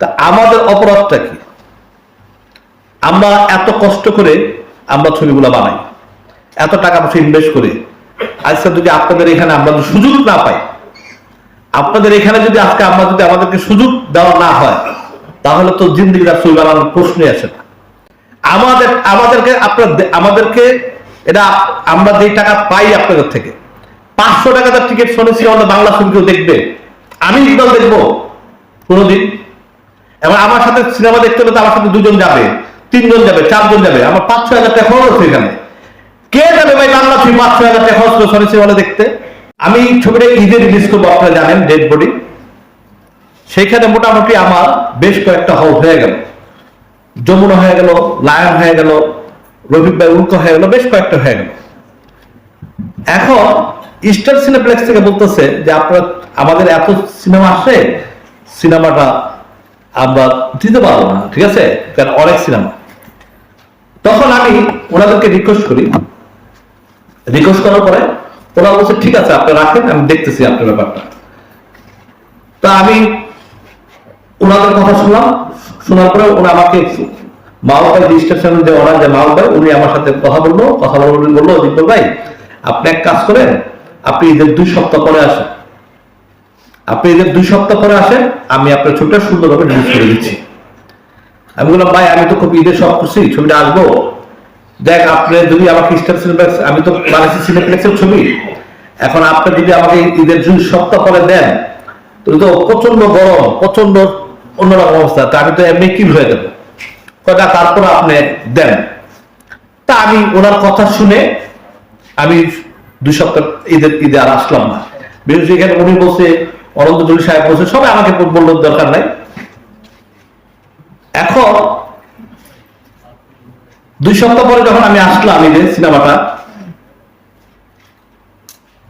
তা আমাদের অপরাধটা কি? আমরা এত কষ্ট করে আমরা ছবিগুলো বানাই, এত টাকা পয়সা ইনভেস্ট করি আজকে যদি আপনাদের এখানে আমরা সুযোগ না পাই, আপনাদের এখানে যদি আজকে আমরা যদি আমাদেরকে সুযোগ দেওয়া না হয়, তাহলে তো জিন্দিগিটা ছবি বানানোর প্রশ্নই আসে না। আমাদের, আমাদেরকে আপনার আমাদেরকে এটা আমরা যেই টাকা পাই আপনাদের থেকে, পাঁচশো টাকা তার টিকিট শুনেছি আমাদের বাংলা ছবি কেউ দেখবে, আমি ইকবাল দেখব, কোনোদিন। এবার আমার সাথে সিনেমা দেখতে হলে তো আমার সাথে দুজন যাবে, তিনজন যাবে, চারজন যাবে। আমার পাঁচ, ছয় হাজার টাকা খরচ হচ্ছে এখানে কে যাবে ভাই বাংলা ছবি? পাঁচ, ছয় হাজার টাকা খরচ দেখতে। আমি ছবিটা ঈদে রিলিজ করব, আপনারা জানেন ডেড বডি সেইখানে মোটামুটি আমার বেশ কয়েকটা হল হয়ে গেল। যমুনা হয়ে গেল, লায়ন হয়ে গেল, রফিক ভাই, উল্কা হয়ে গেল, বেশ কয়েকটা হয়ে গেল। এখন ইস্টার সিনেপ্লেক্স থেকে বলতেছে যে, আপনার, আমাদের এত সিনেমা আসে সিনেমাটা আমরা দিতে পারব না, ঠিক আছে? কারণ অনেক সিনেমা তখন আমি ওনাদেরকে রিকোয়েস্ট করি। রিকোয়েস্ট করার পরে ওরা বলছে, ঠিক আছে, আপনি রাখেন, আমি দেখতেছি আপনার ব্যাপারটা। তা আমি ওনাদের কথা শুনলাম। শোনার পরে ওরা আমাকে মাও ভাই রেজিস্ট্রেশন যে ওনার যে মাও ভাই উনি আমার সাথে কথা বলল। কথা বলব বলল দীপক ভাই, আপনি এক কাজ করেন, আপনি ঈদের দুই সপ্তাহ পরে আসেন। আপনি ঈদের দুই সপ্তাহ পরে আসেন, আমি আপনার ছবিটা সুন্দরভাবে রিলিজ করে দিচ্ছি। আমি বললাম, ভাই, আমি তো খুব ঈদের সব খুশি ছবিটা আসব। দেখ, আপনি যদি আমাকে স্টার সিনেপ্লেক্স আমি তো বানাইছি সিনেপ্লেক্সের ছবি। এখন আপনি যদি আমাকে ঈদের দুই সপ্তাহ পরে দেন, তাহলে তো প্রচণ্ড গরম প্রচণ্ড অন্যরকম অবস্থা। তা আমি তো এমনি কি হয়ে দেবো কয়টা তারপর আপনি দেন। তা আমি ওনার কথা শুনে আমি দুই সপ্তাহ ঈদের, ঈদে আর আসলাম না। বিশেষ এখানে উনি বলছে অনন্ত জলি সাহেব বলছে সবাই আমাকে বলল দরকার নাই। এখন দুই সপ্তাহ পরে যখন আমি আসলাম ঈদে সিনেমাটা,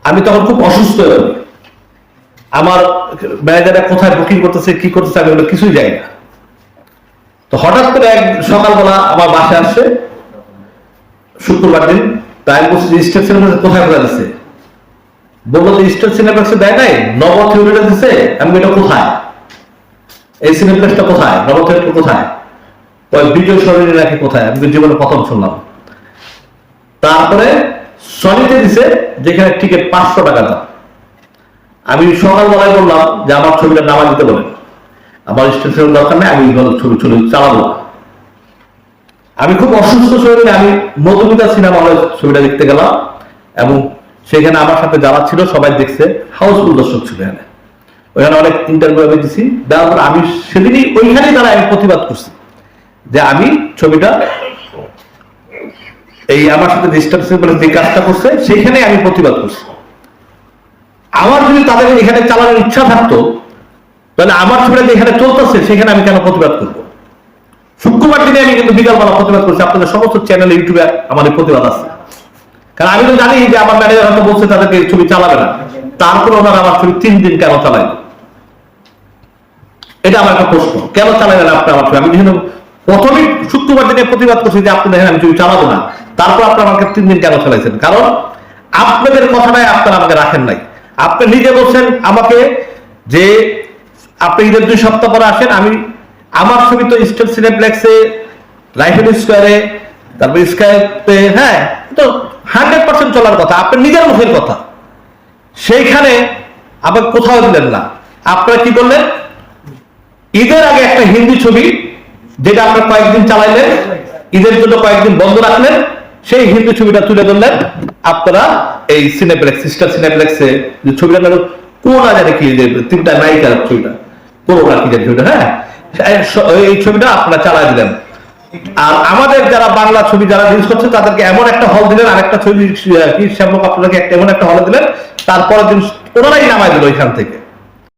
আমি তখন খুব অসুস্থ আমার ম্যানেজাররা কোথায় বুকিং করতেছে, কি করতেছে, আমি কিছুই জানি না। তো হঠাৎ করে এক সকালবেলা আমার বাসায় আসছে শুক্রবার দিন, তাই বলছি স্টেট কোথায় কোথায় দিচ্ছে বলল যে স্টেট সিনেমাক্সে দেয় নাই? নব থিয়েটারে দিছে, আমি এটা কোথায়? এই সিনেপ্লেক্সটা কোথায়? নব থিয়েটার কোথায়? বিজয় সরণি নাকি কোথায়? আমি জীবনে প্রথম শুনলাম। তারপরে সনিতে দিছে, যেখানে টিকিট পাঁচশো টাকা দাম। আমি সকালবেলায় বললাম যে, আমার ছবিটা নামা দিতে বলেন আমার স্টেশনের দরকার নেই, আমি ছবি ছবি চালাবো আমি খুব অসুস্থ শরীরে আমি মধুমিতা সিনেমা হলে ছবিটা দেখতে গেলাম এবং সেখানে আমার সাথে যারা ছিল সবাই দেখছে, হাউসফুল দর্শক ছিল এখানে। ওখানে অনেক ইন্টারভিউ আমি দিছি দেওয়ার পর আমি সেদিনই ওইখানেই তারা আমি প্রতিবাদ করছি যে আমি ছবিটা এই আমার সাথে ডিস্টার্ব যে কাজটা করছে সেইখানে আমি প্রতিবাদ করছি। আমার যদি তাদের এখানে চালানোর ইচ্ছা থাকতো, তাহলে আমার ছবিটা যে এখানে চলতেছে, সেখানে আমি কেন প্রতিবাদ করব? শুক্রবার দিনে আমি কিন্তু বিকালবেলা প্রতিবাদ করছি। আপনাদের সমস্ত চ্যানেল ইউটিউবে আমার প্রতিবাদ আছে। কারণ আমি তো জানি যে আমার ম্যানেজার হয়তো বলছে তাদেরকে ছবি চালাবে না। তারপরে ওনারা আমার ছবি তিন দিন কেন চালায়? এটা আমার একটা প্রশ্ন। কেন চালাবে না আপনি আমার ছবি? আমি যেহেতু প্রথমেই শুক্রবার দিনে প্রতিবাদ করছি যে আপনি দেখেন আমি ছবি চালাবো না। তারপর আপনি আমাকে তিন দিন কেন চালাইছেন? কারণ আপনাদের কথাটাই আপনারা আমাকে রাখেন নাই। আপনি নিজে বলছেন আমাকে যে আপনি ঈদের দুই সপ্তাহ পরে আসেন, আমি আমার ছবি তো স্টেট সিনেপ্লেক্সে রাইফেল স্কোয়ারে তারপর স্কাইপে হ্যাঁ তো হান্ড্রেড পার্সেন্ট চলার কথা, আপনার নিজের মুখের কথা। সেইখানে আবার কোথাও দিলেন না। আপনারা কি করলেন? ঈদের আগে একটা হিন্দি ছবি, যেটা আপনার কয়েকদিন চালাইলেন, ঈদের জন্য কয়েকদিন বন্ধ রাখলেন, সেই হিন্দি ছবিটা তুলে ধরলেন। আপনারা এই সিনেপ্লেক্স সিস্টার সিনেপ্লেক্সে যে ছবিটা নাম কোন জানে কি তিনটা নায়িকার ছবিটা করোনা কি জানি ছবিটা হ্যাঁ? এই ছবিটা আপনারা চালাই দিলেন। আর আমাদের যারা বাংলা ছবি যারা রিলিজ করছে তাদেরকে এমন একটা হল দিলেন আরেকটা ছবি আহ, কি শ্যামক আপনাকে একটা এমন একটা হলে দিলেন তারপরের দিন ওনারাই নামাই দিল ওইখান থেকে।